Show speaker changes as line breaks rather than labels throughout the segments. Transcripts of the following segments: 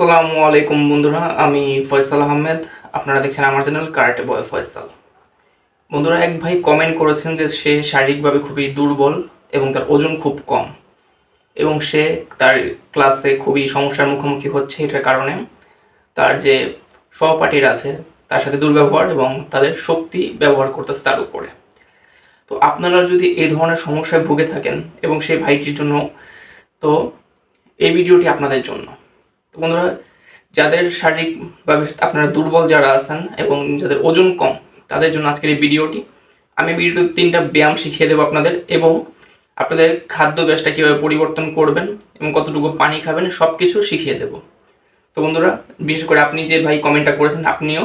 আসসালামু আলাইকুম বন্ধুরা, আমি ফয়সাল আহমেদ। আপনারা দেখছেন আমার চ্যানেল কার্টে বয় ফয়সাল। বন্ধুরা, এক ভাই কমেন্ট করেছেন যে সে শারীরিকভাবে খুবই দুর্বল এবং তার ওজন খুব কম এবং সে তার ক্লাসে খুবই সমস্যার মুখোমুখি হচ্ছে এটার কারণে। তার যে সহপাঠীরা আছে, তার সাথে দুর্ব্যবহার এবং তাদের শক্তি ব্যবহার করতেছে তার উপরে। তো আপনারা যদি এই ধরনের সমস্যায় ভুগে থাকেন এবং সেই ভাইটির জন্য, তো এই ভিডিওটি আপনাদের জন্য। তো বন্ধুরা, যাদের শারীরিকভাবে আপনারা দুর্বল যারা আছেন এবং যাদের ওজন কম, তাদের জন্য আজকের এই ভিডিওটি। আমি ভিডিওতে তিনটা ব্যায়াম শিখিয়ে দেবো আপনাদের এবং আপনাদের খাদ্যাভ্যাসটা কীভাবে পরিবর্তন করবেন এবং কতটুকু পানি খাবেন সব কিছু শিখিয়ে দেবো। তো বন্ধুরা, বিশেষ করে আপনি যে ভাই কমেন্টটা করেছেন, আপনিও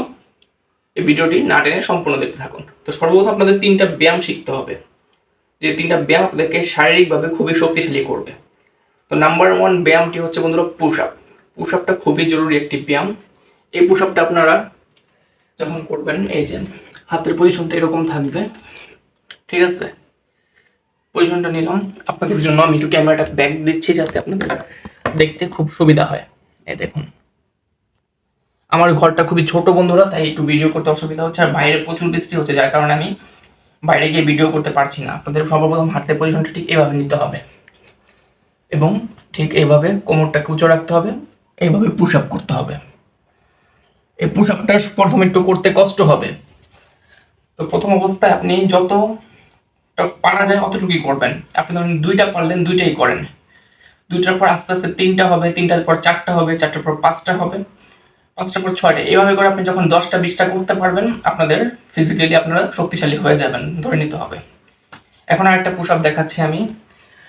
এই ভিডিওটি না টেনে সম্পূর্ণ দেখতে থাকুন। তো সর্বপ্রথম আপনাদের তিনটা ব্যায়াম শিখতে হবে। যে তিনটা ব্যায়াম আপনাদেরকে শারীরিকভাবে খুবই শক্তিশালী করবে। তো নাম্বার ওয়ান ব্যায়ামটি হচ্ছে বন্ধুরা পুশ আপ পুশ আপটা খুবই জরুরি একটি ব্যায়াম। এই পুশ আপটা আপনারা যখন করবেন, এই যে হাতের পজিশনটা এরকম থাকবে, ঠিক আছে? পজিশনটা নিলাম। আপনাদের জন্য আমি একটু ক্যামেরাটা ব্যাক দিচ্ছি যাতে আপনাদের দেখতে খুব সুবিধা হয়। এই দেখুন। আমার ঘরটা খুবই ছোট বন্ধুরা, তাই একটু ভিডিও করতে অসুবিধা হচ্ছে। আর বাইরে প্রচুর বৃষ্টি হচ্ছে, যার কারণে আমি বাইরে গিয়ে ভিডিও করতে পারছি না। আপনাদের সর্বপ্রথম হাতের পজিশনটা ঠিক এভাবে নিতে হবে। এবং ঠিক এইভাবে কোমরটাকে উঁচু রাখতে হবে। এইভাবে পুশ আপ করতে হবে। এই পুশ আপটা প্রথমে একটু করতে কষ্ট হবে। তো প্রথম অবস্থায় আপনি যত পারা যায় অতটুকুই করবেন। আপনি ধরুন দুইটা পারলেন, দুইটাই করেন। দুইটার পর আস্তে আস্তে তিনটা হবে, তিনটার পর চারটা হবে, চারটার পর পাঁচটা হবে, পাঁচটার পর ছয়টা। এইভাবে করে আপনি যখন দশটা, বিশটা করতে পারবেন, আপনাদের ফিজিক্যালি আপনারা শক্তিশালী হয়ে যাবেন। ধরে নিতে হবে। এখন আরেকটা পুশ আপ দেখাচ্ছি আমি।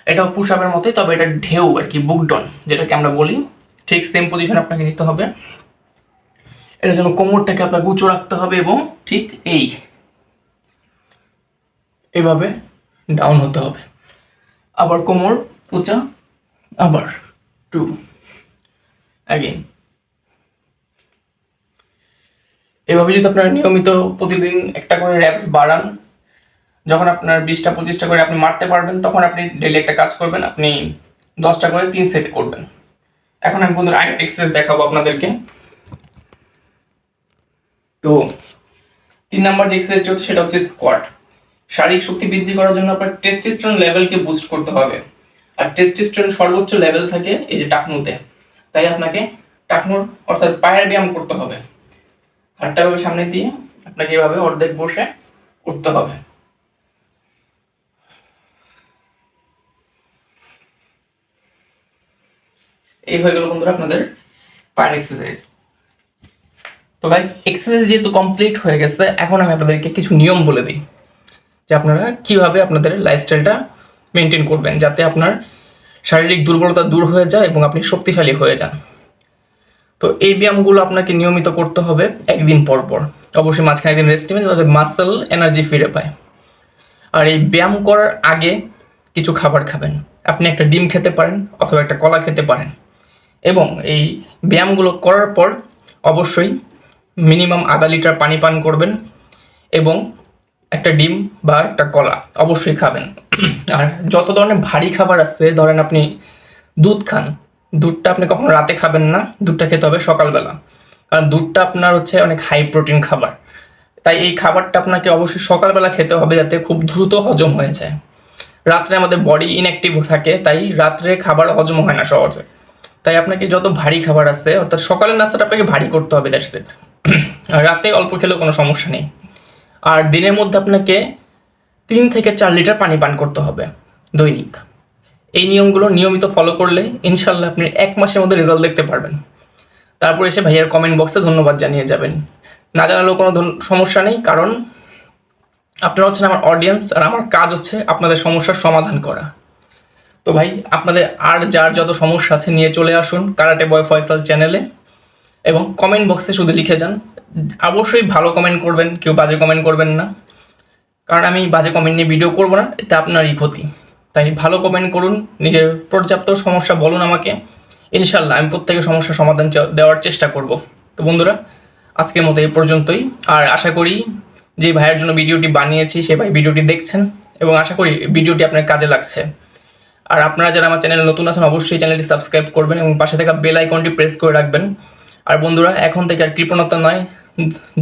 এটাও পুশ আপের মতোই, তবে এটা ঢেউ আর কি বুকডন যেটাকে আমরা বলি ঠিক সেম পজিশন আপনাকে নিতে হবে। এটার জন্য কোমরটাকে আপনাকে উঁচু রাখতে হবে এবং ঠিক এই। এভাবে ডাউন হতে হবে। আবার কোমর উঁচা, আবার টু অ্যাগেন এভাবে যদি আপনারা নিয়মিত প্রতিদিন একটা করে র্যাপস বাড়ান, যখন আপনার বিশটা পঁচিশটা করে আপনি মারতে পারবেন, তখন আপনি ডেলি একটা কাজ করবেন, আপনি দশটা করে তিন সেট করবেন। এখন আমি বন্ধুরা আরেকটা এক্সারসাইজ দেখাবো আপনাদেরকে। তো তিন নাম্বার যে এক্সারসাইজটা হচ্ছে সেটা হচ্ছে স্কোয়াট শারীরিক শক্তি বৃদ্ধি করার জন্য আপনার টেস্টিস্টন লেভেলকে বুস্ট করতে হবে। আর টেস্টিস্টন সর্বোচ্চ লেভেল থাকে এই যে টাকনুতে। তাই আপনাকে টাকনুর অর্থাৎ পায়ের ব্যায়াম করতে হবে। হাতটা সামনে দিয়ে আপনাকে এভাবে অর্ধেক বসে উঠতে হবে। এই হয়ে গেল বন্ধুরা আপনাদের পায়ের এক্সারসাইজ তো গাইস এক্সারসাইজ যেহেতু কমপ্লিট হয়ে গেছে, এখন আমি আপনাদেরকে কিছু নিয়ম বলে দিই, যে আপনারা কীভাবে আপনাদের লাইফস্টাইলটা মেনটেন করবেন, যাতে আপনার শারীরিক দুর্বলতা দূর হয়ে যায় এবং আপনি শক্তিশালী হয়ে যান। তো এই ব্যায়ামগুলো আপনাকে নিয়মিত করতে হবে একদিন পর পর। অবশ্যই মাঝখানে একদিন রেস্ট নেবেন, যাতে মাসেল এনার্জি ফিরে পায়। আর এই ব্যায়াম করার আগে কিছু খাবার খাবেন। আপনি একটা ডিম খেতে পারেন অথবা একটা কলা খেতে পারেন। এবং এই ব্যায়ামগুলো করার পর অবশ্যই মিনিমাম আধা লিটার পানি পান করবেন এবং একটা ডিম বা একটা কলা অবশ্যই খাবেন। আর যত ধরনের ভারী খাবার আছে, ধরেন আপনি দুধ খান, দুধটা আপনি কখনো রাতে খাবেন না, দুধটা খেতে হবে সকালবেলা। কারণ দুধটা আপনার হচ্ছে অনেক হাই প্রোটিন খাবার। তাই এই খাবারটা আপনাকে অবশ্যই সকালবেলা খেতে হবে যাতে খুব দ্রুত হজম হয়ে যায়। রাত্রে আমাদের বডি ইনঅ্যাক্টিভ থাকে, তাই রাত্রে খাবার হজম হয় না সহজে। তাই আপনাকে যত ভারী খাবার আছে, অর্থাৎ সকালের নাস্তাটা আপনাকে ভারী করতে হবে দ্যাটস ইট রাতে অল্প খেলেও কোনো সমস্যা নেই। আর দিনের মধ্যে আপনাকে তিন থেকে চার লিটার পানি পান করতে হবে, দৈনিক। এই নিয়মগুলো নিয়মিত ফলো করলে ইনশাল্লাহ আপনি এক মাসের মধ্যে রেজাল্ট দেখতে পারবেন। তারপর এসে ভাইয়ার কমেন্ট বক্সে ধন্যবাদ জানিয়ে যাবেন। না জানালেও কোনো সমস্যা নেই, কারণ আপনারা হচ্ছেন আমার অডিয়েন্স আর আমার কাজ হচ্ছে আপনাদের সমস্যার সমাধান করা। তো ভাই, আপনাদের আর যার যত সমস্যা আছে নিয়ে চলে আসুন কারাটে বয় ফয়সাল চ্যানেলে এবং কমেন্ট বক্সে শুধু লিখে যান। অবশ্যই ভালো কমেন্ট করবেন, কেউ বাজে কমেন্ট করবেন না। কারণ আমি বাজে কমেন্ট নিয়ে ভিডিও করব না এটা আপনারই ক্ষতি। তাই ভালো কমেন্ট করুন, নিজের পর্যাপ্ত সমস্যা বলুন আমাকে। ইনশাল্লাহ আমি প্রত্যেকের সমস্যার সমাধান দেওয়ার চেষ্টা করব। তো বন্ধুরা, আজকের মতো এই পর্যন্তই। আর আশা করি যে ভাইয়ের জন্য ভিডিওটি বানিয়েছি, সে ভাই ভিডিওটি দেখছেন। এবং আশা করি ভিডিওটি আপনার কাজে লাগছে। আর আপনারা যারা আমার চ্যানেলে নতুন আছেন, অবশ্যই চ্যানেলটি সাবস্ক্রাইব করবেন এবং পাশে থাকা বেল আইকনটি প্রেস করে রাখবেন। আর বন্ধুরা, এখন থেকে আর কৃপণতা নয়,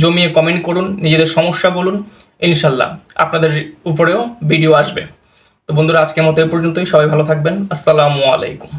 জমিয়ে কমেন্ট করুন, নিজেদের সমস্যা বলুন, ইনশাল্লাহ আপনাদের উপরেও ভিডিও আসবে। তো বন্ধুরা, আজকের মতো এ পর্যন্তই, সবাই ভালো থাকবেন, আসসালামু আলাইকুম।